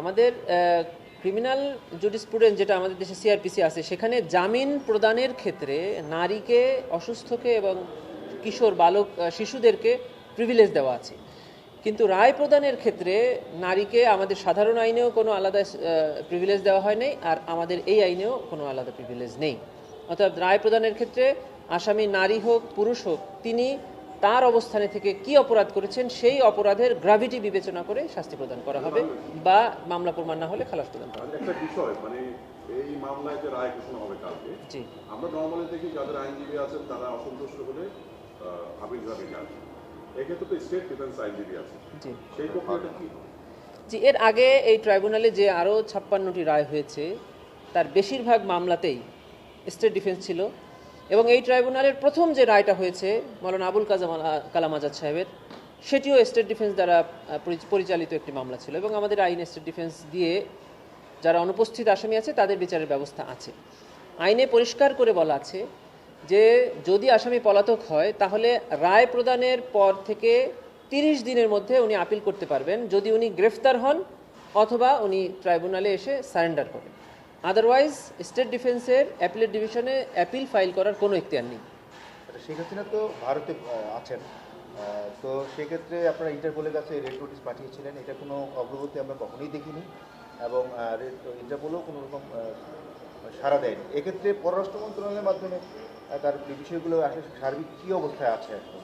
আমাদের ক্রিমিনাল জুডিসপ্রুডেন্স যেটা আমাদের দেশে সিআরপিসি আছে, সেখানে জামিন প্রদানের ক্ষেত্রে নারীকে, অসুস্থকে এবং কিশোর, বালক শিশুদেরকে প্রিভিলেজ দেওয়া আছে। কিন্তু রায় প্রদানের ক্ষেত্রে নারীকে আমাদের সাধারণ আইনেও কোনো আলাদা প্রিভিলেজ দেওয়া হয় নাই, আর আমাদের এই আইনেও কোনো আলাদা প্রিভিলেজ নেই। অর্থাৎ রায় প্রদানের ক্ষেত্রে আসামি নারী হোক, পুরুষ হোক, তিনি তার অবস্থানে থেকে কি অপরাধ করেছেন সেই অপরাধের গ্রাভিটি বিবেচনা করে শাস্তি প্রদান করা হবে বা মামলা প্রমাণ না হলে খালাস প্রদান করা হবে। একটা বিষয় মানে এই মামলায় যে রায় ঘোষণা হবে কালকে জি। আমরা নর্মালি দেখি যাদের আইনজীবী আছেন তারা অসন্তুষ্ট হলে আপিল বিভাগে যান। এক্ষেত্রে তো স্টেট ডিফেন্স আইনজীবী আছে জি। সেই প্রক্রিয়াটা কি? জি এর আগে এই ট্রাইব্যুনালে যে আরও ছাপ্পান্নটি রায় হয়েছে তার বেশিরভাগ মামলাতেই স্টেট ডিফেন্স ছিল। এবং এই ট্রাইব্যুনালের প্রথম যে রায়টা হয়েছে, মৌলানা আবুল কাজাম কালাম আজাদ সাহেবের, সেটিও স্টেট ডিফেন্স দ্বারা পরি- পরিচালিত একটি মামলা ছিল এবং আমাদের আইন স্টেট ডিফেন্স দিয়ে যারা অনুপস্থিত আসামি আছে, তাদের বিচারের ব্যবস্থা আছে। আইনে পরিষ্কার করে বলা আছে যে, যদি আসামি পলাতক হয়, তাহলে রায় প্রদানের পর থেকে তিরিশ দিনের মধ্যে উনি আপিল করতে পারবেন। যদি উনি গ্রেফতার হন, অথবা উনি ট্রাইব্যুনালে এসে সারেন্ডার করেন। আদারওয়াইজ স্টেট ডিফেন্সের অ্যাপিলেট ডিভিশনে অ্যাপিল ফাইল করার কোনো এখতিয়ার নেই। আচ্ছা, শেখ হাসিনা তো ভারতে আছেন। তো সেক্ষেত্রে আপনারা ইন্টারপোলের কাছে রেড নোটিশ পাঠিয়েছিলেন। এটা কোনো অগ্রগতি আমরা কখনোই দেখিনি এবং ইন্টারপোলও কোনো রকম সাড়া দেয়নি। এক্ষেত্রে পররাষ্ট্র মন্ত্রণালয়ের মাধ্যমে তার বিষয়গুলো আসলে সার্বিক কী অবস্থায় আছে এখন?